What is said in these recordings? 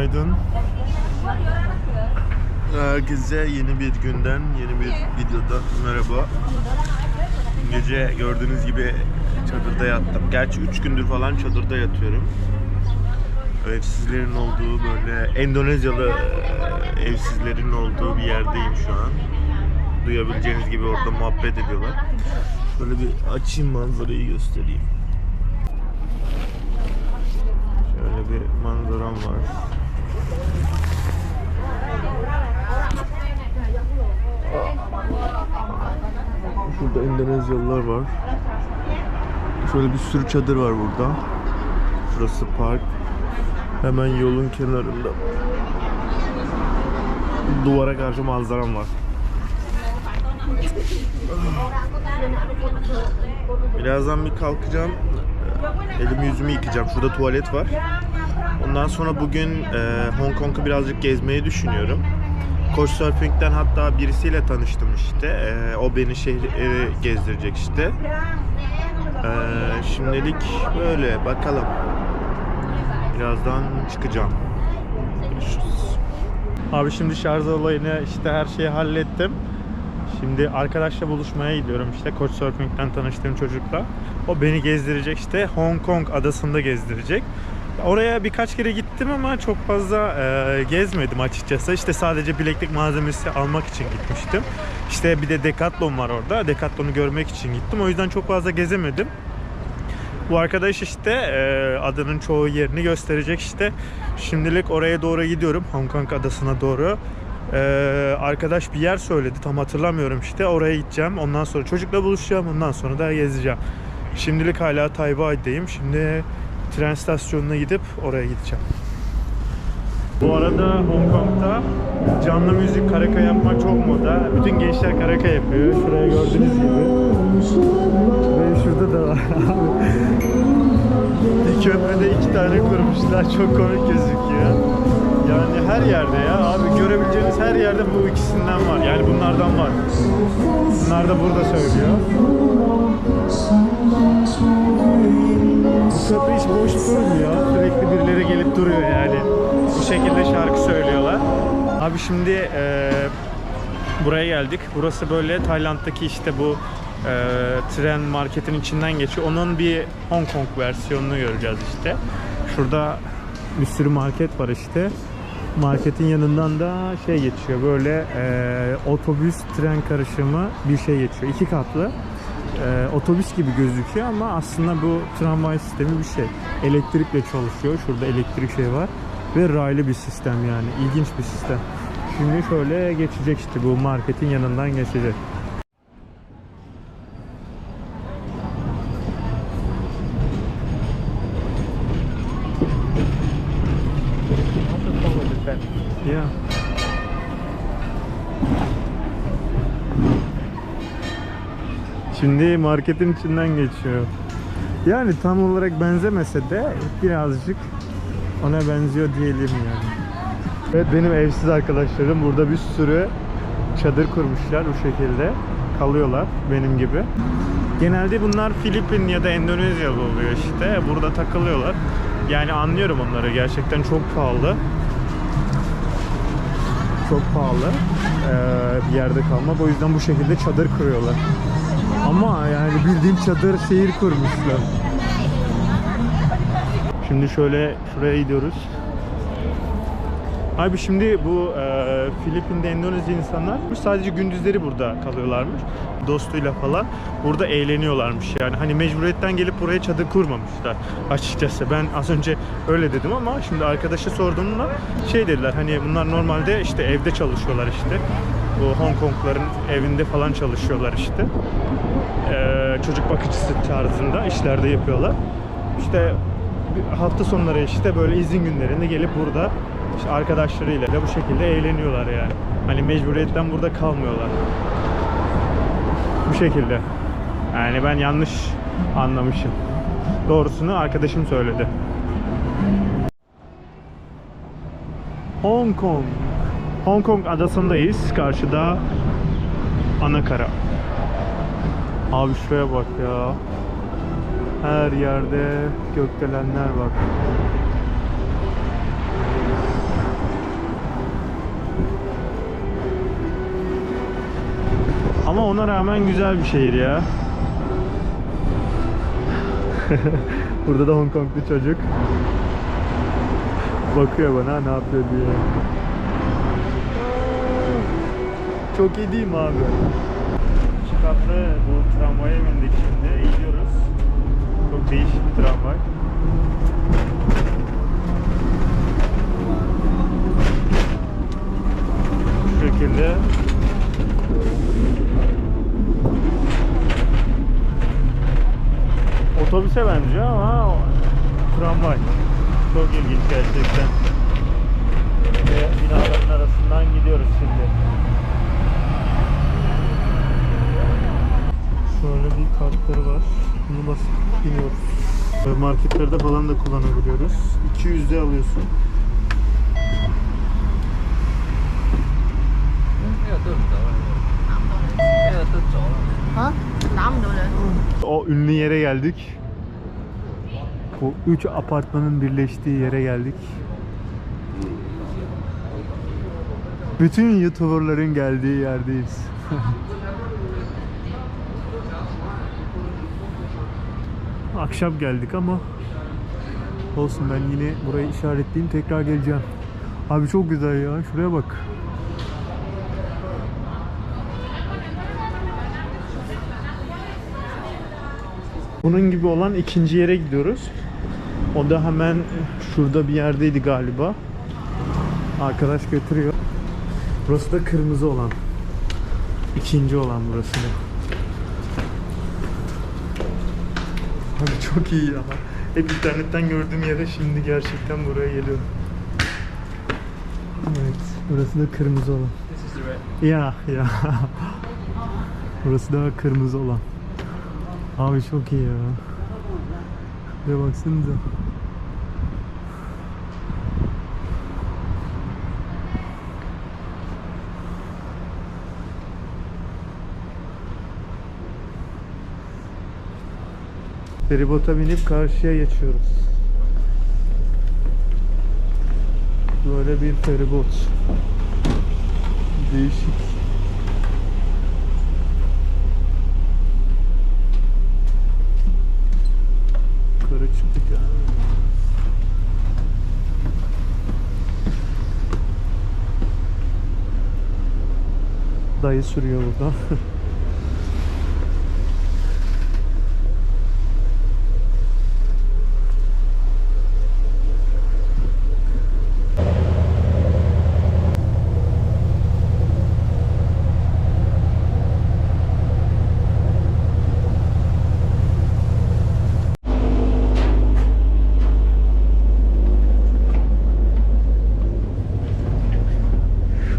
Günaydın. Herkese yeni bir günden, yeni bir videoda merhaba. Gece gördüğünüz gibi çadırda yattım. Gerçi 3 gündür falan çadırda yatıyorum. Evsizlerin olduğu böyle Endonezyalı e, evsizlerin olduğu bir yerdeyim şu an. Duyabileceğiniz gibi orada muhabbet ediyorlar. Şöyle bir açayım manzarayı göstereyim. Şöyle bir manzaram var. Şurada Endonezyalılar var. Şöyle bir sürü çadır var burada. Şurası park. Hemen yolun kenarında. Duvara karşı manzaram var. Birazdan bir kalkacağım. Elimi yüzümü yıkayacağım. Şurada tuvalet var. Ondan sonra bugün e, Hong Kong'u birazcık gezmeyi düşünüyorum. Couchsurfing'den hatta birisiyle tanıştım işte. E, o beni şehri gezdirecek işte. E, şimdilik böyle bakalım. Birazdan çıkacağım. Görüşürüz. Abi şimdi şarj olayını işte her şeyi hallettim. Şimdi arkadaşla buluşmaya gidiyorum işte Couchsurfing'den tanıştığım çocukla. O beni gezdirecek işte Hong Kong adasında gezdirecek. Oraya birkaç kere gittim ama çok fazla e, gezmedim açıkçası. İşte sadece bileklik malzemesi almak için gitmiştim. İşte bir de Decathlon var orada. Decathlon'u görmek için gittim. O yüzden çok fazla gezemedim. Bu arkadaş işte e, adanın çoğu yerini gösterecek işte. Şimdilik oraya doğru gidiyorum. Hong Kong adasına doğru. E, arkadaş bir yer söyledi. Tam hatırlamıyorum işte. Oraya gideceğim. Ondan sonra çocukla buluşacağım. Ondan sonra da gezeceğim. Şimdilik hala Tayvay'dayım. Şimdi tren istasyonuna gidip oraya gideceğim. Bu arada Hong Kong'da canlı müzik karaka yapmak çok moda. Bütün gençler karaka yapıyor. Şuraya gördüğünüz gibi. Ve şurada da var. bir köprüde iki tane kurmuşlar. Çok komik gözüküyor. Yani her yerde ya abi görebileceğiniz her yerde bu ikisinden var. Yani bunlardan var. Bunlar da burada söylüyor. Köprü hiç boş durmuyor. Sürekli birileri gelip duruyor yani. Bu şekilde şarkı söylüyorlar. Abi şimdi eee, buraya geldik. Burası böyle Tayland'daki işte bu eee, tren marketin içinden geçiyor. Onun bir Hong Kong versiyonunu göreceğiz işte. Şurada bir sürü market var işte. Marketin yanından da şey geçiyor böyle eee, otobüs tren karışımı bir şey geçiyor. İki katlı e, otobüs gibi gözüküyor ama aslında bu tramvay sistemi bir şey. Elektrikle çalışıyor. Şurada elektrik şey var. Ve raylı bir sistem yani. İlginç bir sistem. Şimdi şöyle geçecek işte bu marketin yanından geçecek. Yeah. Şimdi marketin içinden geçiyor. Yani tam olarak benzemese de birazcık ona benziyor diyelim yani. Evet benim evsiz arkadaşlarım burada bir sürü çadır kurmuşlar bu şekilde. Kalıyorlar benim gibi. Genelde bunlar Filipin ya da Endonezyalı oluyor işte. Burada takılıyorlar. Yani anlıyorum onları. Gerçekten çok pahalı. Çok pahalı ee, bir yerde kalmak. O yüzden bu şekilde çadır kuruyorlar. Ama yani bildiğim çadır şehir kurmuşlar. Şimdi şöyle şuraya gidiyoruz. Abi şimdi bu e, Filipin'de Endonezya insanlar sadece gündüzleri burada kalıyorlarmış. Dostuyla falan. Burada eğleniyorlarmış yani. Hani mecburiyetten gelip buraya çadır kurmamışlar açıkçası. Ben az önce öyle dedim ama şimdi arkadaşa sorduğumda şey dediler hani bunlar normalde işte evde çalışıyorlar işte. Bu Hong Kongların evinde falan çalışıyorlar işte. Ee, çocuk bakıcısı tarzında işlerde yapıyorlar. İşte hafta sonları işte böyle izin günlerinde gelip burada işte arkadaşlarıyla da bu şekilde eğleniyorlar yani. Hani mecburiyetten burada kalmıyorlar. Bu şekilde. Yani ben yanlış anlamışım. Doğrusunu arkadaşım söyledi. Hong Kong. Hong Kong adasındayız. Karşıda Anakara. Abi şuraya bak ya. Her yerde gökdelenler var. Ama ona rağmen güzel bir şehir ya. Burada da Hong Konglu çocuk bakıyor bana ne yapıyor diye. Çok iyi değil mi abi? İki katlı bu tramvaya bindik şimdi. Gidiyoruz. Çok değişik bir tramvay. Bu şekilde otobüse benziyor ama tramvay. Çok ilginç gerçekten. Ve binaların arasından gidiyoruz şimdi. Şöyle bir kartları var. Bunu basıp biniyoruz. Ee, marketlerde falan da kullanabiliyoruz. 200'de alıyorsun. O ünlü yere geldik. O üç apartmanın birleştiği yere geldik. Bütün YouTuber'ların geldiği yerdeyiz. Akşam geldik ama olsun ben yine burayı işaretleyeyim tekrar geleceğim. Abi çok güzel ya şuraya bak. Bunun gibi olan ikinci yere gidiyoruz. O da hemen şurada bir yerdeydi galiba. Arkadaş götürüyor. Burası da kırmızı olan. İkinci olan burası da. Abi çok iyi ya. Hep internetten gördüğüm yere şimdi gerçekten buraya geliyorum. Evet, burası da kırmızı olan. Ya ya. Burası da kırmızı olan. Abi çok iyi ya. Şuraya baksanıza. Feribota binip karşıya geçiyoruz. Böyle bir feribot. Değişik. Yukarı çıktık. Dayı sürüyor burada.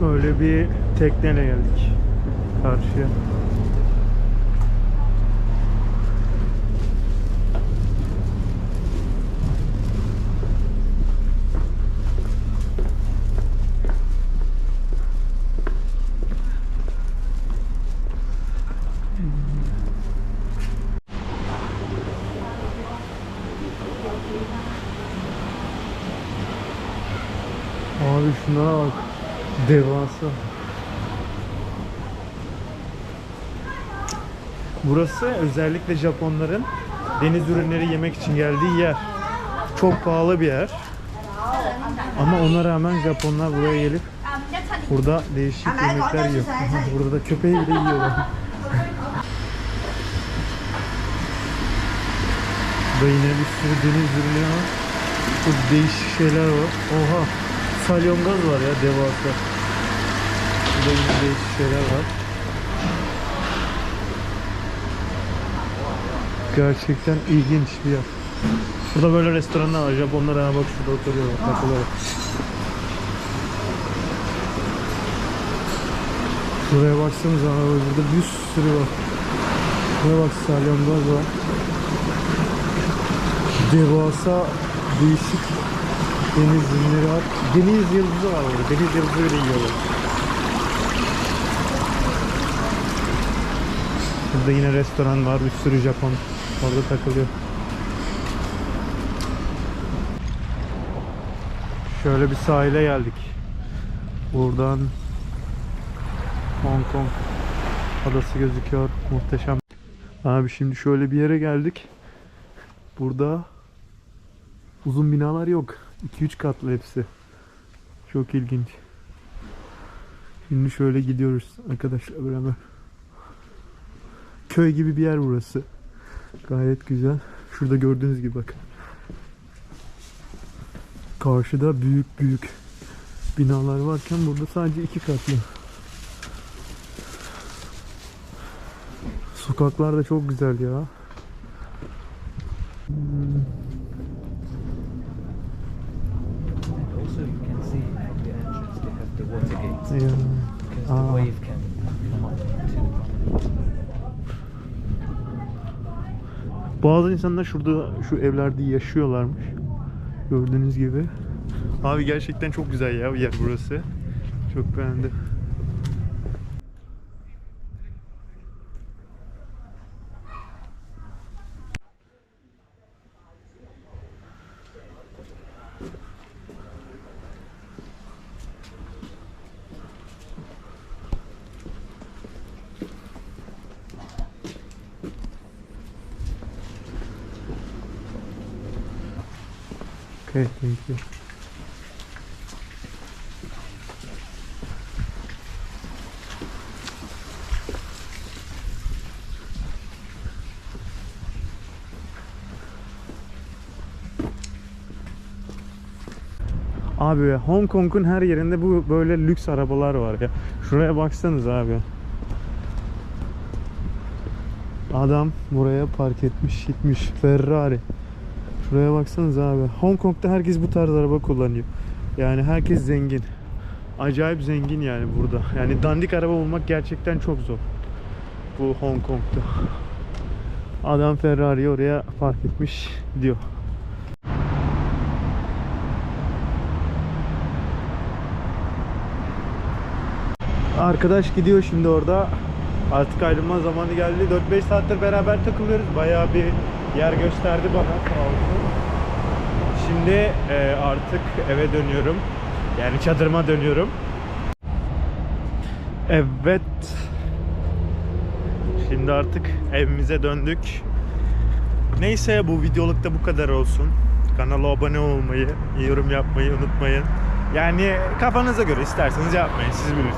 Şöyle bir tekneyle geldik karşıya. Abi şunlara bak. Devasa. Burası özellikle Japonların deniz ürünleri yemek için geldiği yer. Çok pahalı bir yer. Ama ona rağmen Japonlar buraya gelip burada değişik yemekler yiyor. Burada da köpeği bile yiyorlar. Burada yine bir sürü deniz ürünü var. Çok değişik şeyler var. Oha! Salyangaz var ya devasa. Burada yine değişik şeyler var. Gerçekten ilginç bir yer. Burada böyle restoranlar var. Japonlar ha bak şurada oturuyorlar. Takılıyorlar. Buraya baksanıza abi burada bir sürü var. Buraya bak salyangaz var. Devasa değişik deniz ürünleri var. Deniz yıldızı var burada. Deniz yıldızı bile yiyorlar. Burada yine restoran var. Bir sürü Japon orada takılıyor. Şöyle bir sahile geldik. Buradan Hong Kong adası gözüküyor. Muhteşem. Abi şimdi şöyle bir yere geldik. Burada uzun binalar yok. 2-3 katlı hepsi. Çok ilginç. Şimdi şöyle gidiyoruz arkadaşlar beraber. Köy gibi bir yer burası. Gayet güzel. Şurada gördüğünüz gibi bakın. Karşıda büyük büyük binalar varken burada sadece iki katlı. Sokaklar da çok güzel ya. Bazı insanlar şurada şu evlerde yaşıyorlarmış. Gördüğünüz gibi. Abi gerçekten çok güzel ya yer burası. Çok beğendim. Thank you. Abi Hong Kong'un her yerinde bu böyle lüks arabalar var ya. Şuraya baksanız abi. Adam buraya park etmiş gitmiş Ferrari. Şuraya baksanız abi. Hong Kong'da herkes bu tarz araba kullanıyor. Yani herkes zengin. Acayip zengin yani burada. Yani dandik araba bulmak gerçekten çok zor. Bu Hong Kong'da. Adam Ferrari'yi oraya park etmiş diyor. Arkadaş gidiyor şimdi orada. Artık ayrılma zamanı geldi. 4-5 saattir beraber takılıyoruz. Bayağı bir yer gösterdi bana sağ olsun. Şimdi e, artık eve dönüyorum. Yani çadırıma dönüyorum. Evet. Şimdi artık evimize döndük. Neyse bu videoluk da bu kadar olsun. Kanala abone olmayı, yorum yapmayı unutmayın. Yani kafanıza göre isterseniz yapmayın siz bilirsiniz.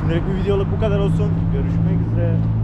Şimdilik bir videoluk bu kadar olsun. Görüşmek üzere.